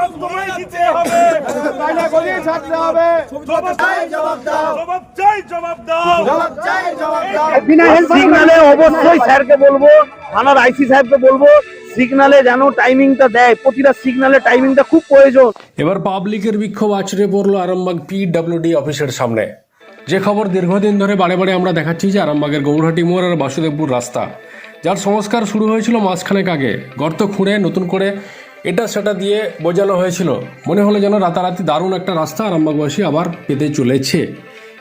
জবাব তোমায় দিতে হবে। তাইলে গদি ছাড়তে হবে। জবাব চাই জবাব দাও। জবাব চাই জবাব দাও। জবাব চাই জবাব দাও। সিগনালে অবশ্যই স্যারকে বলব থানার আইসি সাহেবকে বলব সিগনালে যেন টাইমিংটা দেয়। প্রতিটা সিগনালে টাইমিংটা খুব প্রয়োজন। এবার পাবলিকের বিক্ষোভ আছড়ে পড়ল আরামবাগ পিডব্লিউডি অফিসের সামনে। যে খবর দীর্ঘদিন ধরে বারে বারে আমরা দেখাচ্ছি যে আরামবাগের গৌরহাটি মোড় আর বাসুদেবপুর রাস্তা। যার সংস্কার শুরু হয়েছিল মাসখানেক আগে। গর্ত খুঁড়ে নতুন করে এটা সেটা দিয়ে বোঝানো হয়েছিল। মনে হলো যেন রাতারাতি দারুণ একটা রাস্তা আরামবাগবাসী আবার পেতে চলেছে।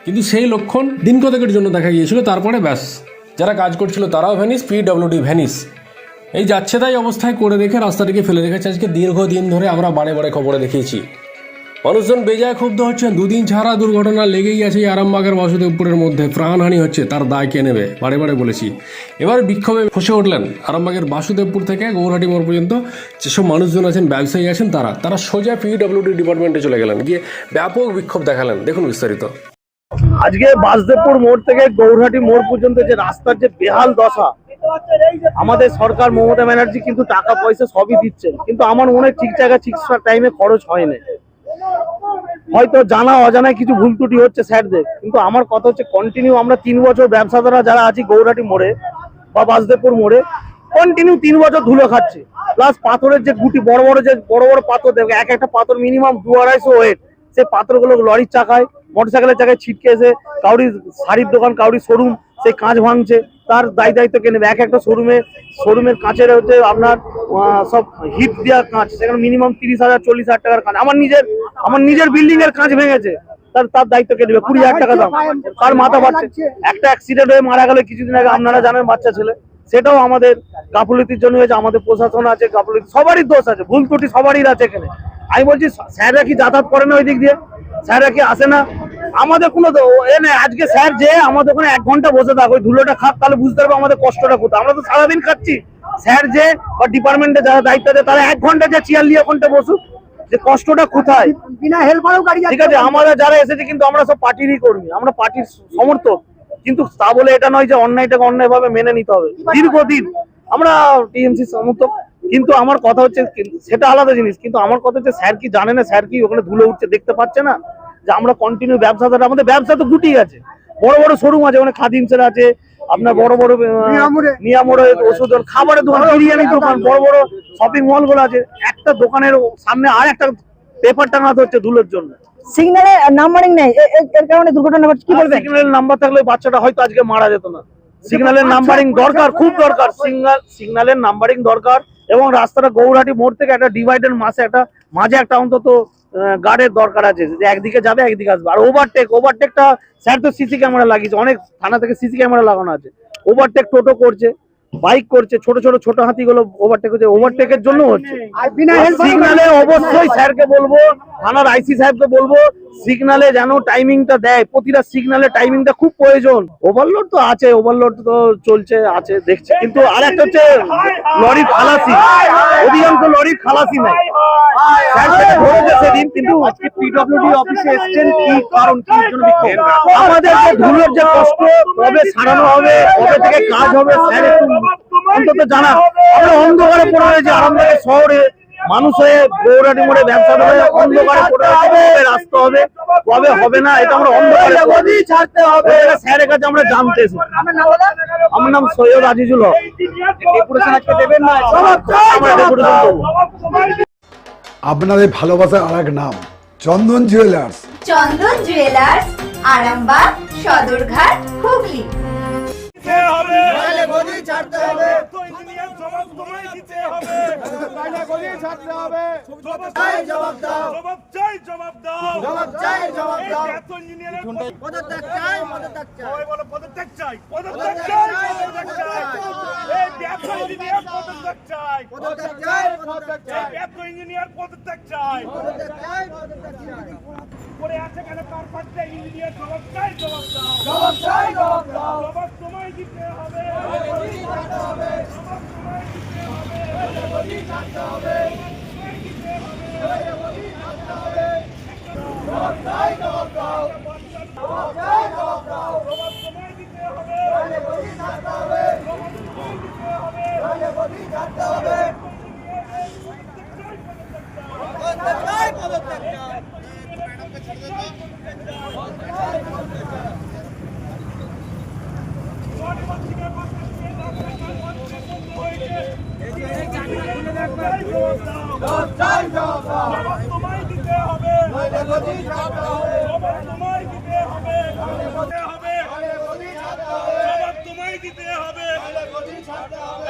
কিন্তু সেই লক্ষণ দিন কতকের জন্য দেখা গিয়েছিল? তারপরে ব্যাস। যারা কাজ করছিল তারাও ভ্যানিস পিডব্লিউডি ভ্যানিস এই যাচ্ছে তাই অবস্থায় করে রেখে রাস্তাটিকে ফেলে রেখেছে। আজকে দীর্ঘদিন ধরে আমরা বারে বারে খবরে দেখিয়েছি। মানুষজন বেজায় ক্ষুব্ধ হচ্ছেন। দুদিন ছাড়া দুর্ঘটনা লেগেই আছে আরামবাগের বাসুদেবপুরের মধ্যে। প্রাণহানি হচ্ছে, তার দায় কে নেবে? বারে বারে বলেছি। এবার বিক্ষোভে ফুসে উঠলেন আরামবাগের বাসুদেবপুর থেকে গৌরহাটি মোড় পর্যন্ত। যেসব মানুষজন আছেন, ব্যবসায়ী আছেন তারা। তারা সোজা পিডব্লিউডি ডিপার্টমেন্টে চলে গেলেন। গিয়ে ব্যাপক বিক্ষোভ দেখালেন। দেখুন বিস্তারিত। আজকে বাসদেবপুর মোড় থেকে গৌরহাটি মোড় পর্যন্ত যে রাস্তার যে বেহাল দশা, আমাদের সরকার মমতা ব্যানার্জি কিন্তু টাকা পয়সা সবই দিচ্ছেন। কিন্তু আমার মনে হয় ঠিক জায়গায় ঠিক টাইমে খরচ হয়নি। হয়তো জানা অজানায় কিছু ভুল ত্রুটি হচ্ছে স্যারদের, কিন্তু আমার কথা হচ্ছে কন্টিনিউ আমরা তিন বছর ব্যবসাদাররা যারা আছি, গৌরহাটি মোড়ে বা বাসদেবপুর মোড়ে কন্টিনিউ তিন বছর ধুলো খাচ্ছে। প্লাস পাথরের যে গুটি, বড় বড় যে, বড় বড় পাথর দেখবে এক একটা পাথর মিনিমাম দু আড়াইশো ওয়েট সেই পাথরগুলো লরির চাকায় মোটরসাইকেলের চাকায় ছিটকে এসে, কাউরির শাড়ির দোকান, কাউরির শোরুম সেই কাঁচ ভাঙছে। তার দায় দায়িত্ব কে নেবে? এক একটা শোরুমে শোরুমের কাঁচের হচ্ছে আপনার সব হিট দেওয়া কাঁচ। সেখানে মিনিমাম তিরিশ হাজার, চল্লিশ হাজার টাকার কাঁচ। আমার নিজের আমার নিজের বিল্ডিং এর কাঁচ ভেঙেছে। তার তার দায়িত্ব কে নেবে? কুড়ি হাজার টাকা দাম। তার মাথা বাড়ছে একটা অ্যাক্সিডেন্ট হয়ে মারা গেল কিছুদিন আগে আপনারা জানেন, বাচ্চা ছেলে। সেটাও আমাদের গাফলতির জন্য হয়েছে, আমাদের প্রশাসন আছে, গাফলতি। সবারই দোষ আছে, ভুল ত্রুটি সবারই আছে এখানে। আমি বলছি, স্যাররা কি যাতায়াত করে না ওই দিক দিয়ে? স্যাররা কি আসে না? আমাদের কোনো এ নেই আজকে স্যার যে আমাদের ওখানে এক ঘণ্টা বসে থাক ওই ধুলোটা খাক তাহলে বুঝতে পারব আমাদের কষ্টটা কোথায়। আমরা তো সারাদিন খাচ্ছি। স্যার যে বা ডিপার্টমেন্টে যারা দায়িত্ব আছে তারা এক ঘণ্টা যে চেয়ার নিয়ে ওখানটা বসুক যে কষ্টটা কোথায়? বিনা হেল্পারও গাড়ি ঠিক আছে আমরা যারা এসেছে কিন্তু আমরা সব পার্টিরই কর্মী আমরা পার্টির সমর্থক। কিন্তু তা বলে এটা নয় যে অন্যায়টাকে অন্যায় ভাবে মেনে নিতে হবে। দীর্ঘদিন আমরা টিএমসি সমর্থক কিন্তু আমার কথা হচ্ছে সেটা আলাদা জিনিস কিন্তু আমার কথা হচ্ছে স্যার কি জানে না স্যার কি ওখানে ধুলো উঠছে দেখতে পাচ্ছে না? যে আমরা কন্টিনিউ ব্যবসাদার আমাদের ব্যবসা তো গুটি আছে বড় বড় শোরুম আছে ওখানে খাদিমসের আছে আপনার বড় বড়। নিয়ামোড়ে। ওষুধ খাবারের দোকান বিরিয়ানি দোকান বড় বড় শপিং মলগুলো আছে। একটা দোকানের সামনে আর একটা পেপার টাঙাতে হচ্ছে ধুলোর জন্য। সিগন্যালে নাম্বারিং নেই। এর কারণে দুর্ঘটনা ঘটছে। কি বলবেন? সিগন্যালের নাম্বার থাকলে বাচ্চাটা হয়তো আজকে মারা যেত না। সিগন্যালের নাম্বারিং দরকার খুব দরকার। সিগন্যাল সিগন্যালের নাম্বারিং দরকার এবং রাস্তাটা গৌরহাটি মোড় থেকে একটা ডিভাইডের মাসে একটা মাঝে একটা অন্তত গার্ডের দরকার আছে যে একদিকে যাবে একদিকে আসবে। আর ওভারটেক ওভারটেকটা স্যার তো সিসি ক্যামেরা লাগিয়েছে অনেক থানা থেকে সিসি ক্যামেরা লাগানো আছে। ওভারটেক টোটো করছে বাইক করছে ছোট ছোট ছোট হাতিগুলো ওভারটেক হচ্ছে ওভারটেকের জন্য হচ্ছে। সিগনালে অবশ্যই স্যারকে বলব থানার আইসি সাহেবকে বলব সিগনালে যেন টাইমিংটা দেয়, প্রতিটা সিগনালে টাইমিংটা খুব প্রয়োজন। ওভারলোড তো আছে ওভারলোড তো চলছে, আছে, দেখছে। কিন্তু আর একটা হচ্ছে লরি খালাসি। অধিকাংশ লরি খালাসি নাই। কিন্তু কারণ আমাদের কষ্ট, কবে সারানো হবে কাজ হবে, স্যার জানা আমরা অন্ধকারে পড়ে রয়েছি আরামবাগের শহরে মানুষ হয়ে গৌরাটি মোড়ে ব্যবসা করে অন্ধকারে পড়ে রয়েছে হবে কবে হবে না এটা আমরা অন্ধকারে গদি ছাড়তে হবে এটা স্যারের কাছে আমরা জানতে এসেছি। আমার নাম সৈয়দ আজিজুল হক। দেবেন না? আপনাদের ভালোবাসার আর এক নাম চন্দন জুয়েলার্স। চন্দন জুয়েলার্স আরামবাগ সদরঘাট হুগলি। হবে ছাড়তে হবে তো ইঞ্জিনিয়ার জবাব তোমায় দিতে হবে তাইলে গদি জবাব দাও চাই জবাব দাও জবাব চাই জবাব দাও এত ইঞ্জিনিয়ারের পদত্যাগ চাই পদত্যাগ ইঞ্জিনিয়ার পদত্যাগ চাই পদত্যাগ চাই পদত্যাগ ইঞ্জিনিয়ার পদত্যাগ চাই পদত্যাগ করে আছে কেন পাশে ইঞ্জিনিয়ার জবাব চাই জবাব দাও জবাব তোমায় দিতে হবে জবাব তোমায় দিতে হবে জবাব তোমায় দিতে হবে পদত্যাগ জবাব তোমায় দিতে হবে জবাব তোমায় দিতে হবে দিতে হবে জবাব তোমায় দিতে হবে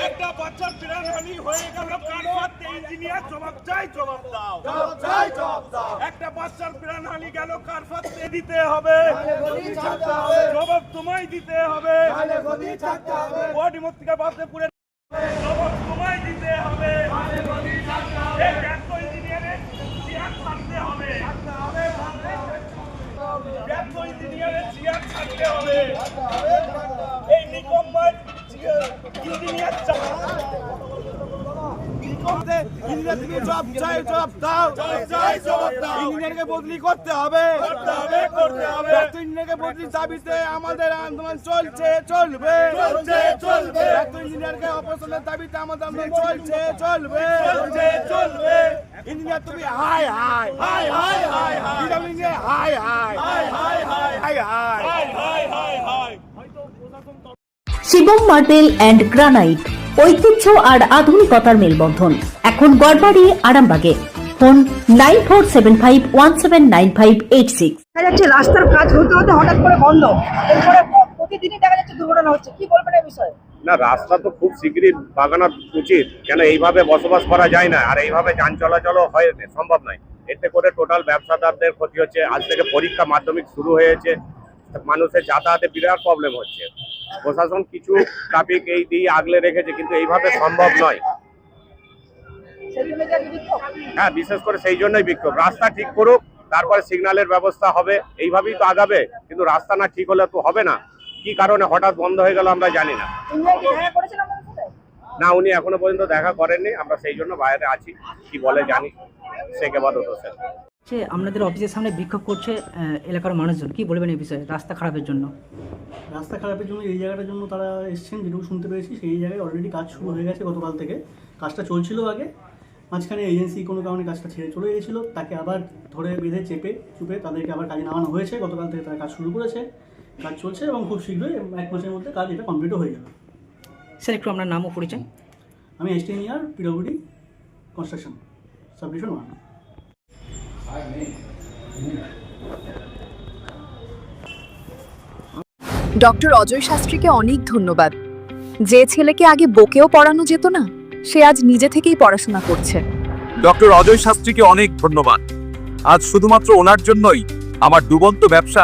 একটা বাচ্চার প্রাণহানি হয়ে গেল কারফাতে ইঞ্জিনিয়ার জবাব চাই জবাব দাও একটা বাচ্চার প্রাণহানি গেল কারফাতে দিতে হবে। জবাব তোমায় দিতে হবে। বডি মস্তিকা বাসেপুরে জবাব তোমায় দিতে হবে এই ব্যর্থ ইঞ্জিনিয়ারের চেয়ার ছাড়তে হবে ব্যর্থ ইঞ্জিনিয়ারের ছাড়তে হবে। এই নিকম্বার ইঞ্জিনিয়ার ইঞ্জিনিয়ারকে বদলি করতে হবে। করতে হবে করতে হবে। ইঞ্জিনিয়ারকে বদলি দাবিতে আমাদের আন্দোলন চলছে চলবে। চলছে, চলবে। ইঞ্জিনিয়ারকে অপারেশনের দাবিতে আমাদের আন্দোলন চলছে চলবে। চলছে চলবে। ইঞ্জিনিয়ার তুমি high high high high high হাই। ইঞ্জিনিয়ার হাই high. High high high. High high. High high high high. Shivam marble and granite ঐতিহ্য আর আধুনিকতার মেলবন্ধন। এখন গড়বাড়ি আরামবাগে। Phone nine four seven five one seven nine five eight six. দেখা যাচ্ছে রাস্তার কাজ হতে হতে হঠাৎ করে বন্ধ। এরপরে প্রতিদিনই দেখা যাচ্ছে দুর্ঘটনা হচ্ছে। কি বলবেন এই বিষয়ে? না, রাস্তা তো খুব শীঘ্রই বাগানো উচিত। কেন, এইভাবে বসবাস করা যায় না। আর এইভাবে যান চলাচলও হয় সম্ভব নয়। এতে করে টোটাল ব্যবসাদারদের ক্ষতি হচ্ছে। আজ থেকে পরীক্ষা মাধ্যমিক শুরু হয়েছে। মানুষের যাতায়াতে বিরাট প্রবলেম হচ্ছে। প্রশাসন কিছু ট্রাফিক এই দিয়ে আগলে রেখেছে, কিন্তু এইভাবে সম্ভব নয়? হ্যাঁ বিশেষ করে সেই জন্যই বিক্ষোভ। রাস্তা ঠিক করুক, তারপরে সিগন্যালের ব্যবস্থা হবে। এইভাবেই তো আগাবে। কিন্তু রাস্তা না ঠিক হলে তো হবে না। কি কারণে হঠাৎ বন্ধ হয়ে গেল আমরা জানি না? না উনি এখনও পর্যন্ত দেখা করেননি আমরা সেই জন্য বাইরে আছি কি বলে জানি। সেকে বাদ স্যার যে আপনাদের অফিসের সামনে বিক্ষোভ করছে এলাকার মানুষজন কি বলবেন এই বিষয়ে রাস্তা খারাপের জন্য? রাস্তা খারাপের জন্য এই জায়গাটার জন্য তারা এসছেন যেটুকু শুনতে পেরেছি সেই জায়গায় অলরেডি কাজ শুরু হয়ে গেছে গতকাল থেকে। কাজটা চলছিল আগে মাঝখানে এজেন্সি কোনো কারণে কাজটা ছেড়ে চলে গিয়েছিল তাকে আবার ধরে বেঁধে চেপে চুপে তাদেরকে আবার কাজে নামানো হয়েছে গতকাল থেকে তারা কাজ শুরু করেছে। কাজ চলছে এবং খুব শীঘ্রই এক মাসের মধ্যে কাজ এটা কমপ্লিটও হয়ে যাবে। স্যার একটু আপনার নামও পরিচয়। আমি ST engineer PWD construction subdivision one doctor Ajay শাস্ত্রীকে অনেক ধন্যবাদ। যে ছেলেকে আগে বকেও পড়ানো যেত না সে আজ নিজে থেকেই পড়াশোনা করছে। ডক্টর অজয় শাস্ত্রীকে অনেক ধন্যবাদ। আজ শুধুমাত্র ওনার জন্যই আমার ডুবন্ত ব্যবসা